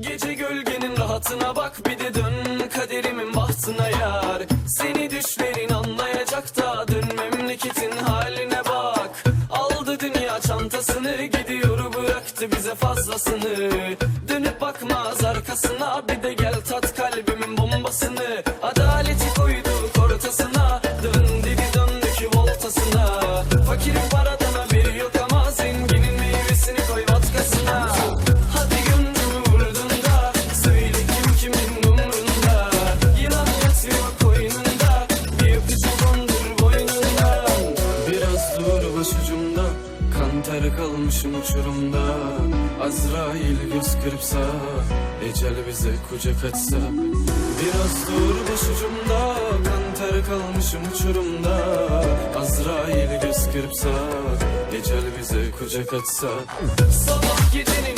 Gece gölgenin rahatına bak bir de dön kaderimin bahtına yar. Seni düşlerin anlayacak da dön memleketin haline bak. Aldı dünya çantasını gidiyor bıraktı bize fazlasını. Dönüp bakmaz arkasına bir de gel tat kalbimin bombasını. Adaleti koyduk ortasına döndü bir döndük voltasına. Fakirin Ter kalmışım uçurumda Azrail göz kırpsa Ecel bize kucak açsa. Biraz dur başucumda Kan ter kalmışım uçurumda Azrail göz kırpsa Ecel bize kucak açsa. Sabah gecenin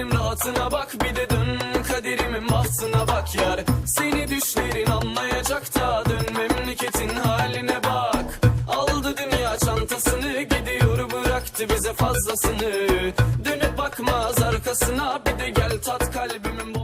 Gölgenin rahatına bak. Bir de dön kaderimin bahtına bak yar. Seni düşlerin anlayacak da dön memleketin haline bak. Aldı dünya çantasını gidiyor bıraktı bize fazlasını. Dönüp bakmaz arkasına bir de gel tat kalbimin